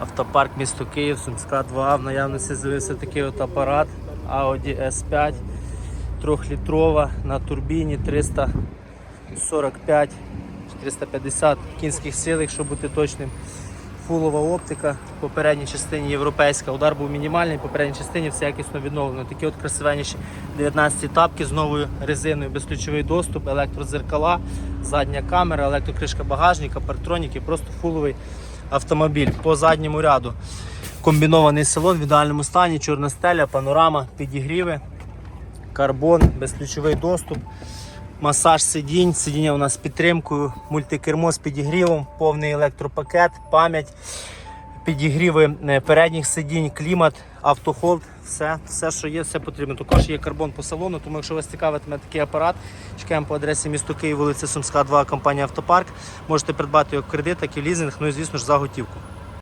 Автопарк місто Київ, Сумська 2. В наявності з'явився такий от апарат Audi S5 трьохлітрова на турбіні 345 350 кінських сил, якщо бути точним. Фулова оптика, в попередній частині європейська. Удар був мінімальний, в попередній частині все якісно відновлено. Такі от красивенніші 19 тапки з новою резиною, безключовий доступ, електрозеркала, задня камера, електрокришка багажника, партроніки, просто фуловий автомобіль по задньому ряду. Комбінований салон в ідеальному стані, чорна стеля, панорама, підігріви, карбон, безключовий доступ, масаж сидінь, сидіння у нас з підтримкою, мультикермо з підігрівом, повний електропакет, пам'ять, підігріви е, передніх сидінь, клімат, автохолд, все, все, що є, все потрібно. Також є карбон по салону, тому якщо вас цікавитиме такий апарат, чекаємо по адресі місто Київ, вулиця Сумська, 2, компанія Автопарк. Можете придбати його кредит, так і лізинг, ну і звісно ж за готівку.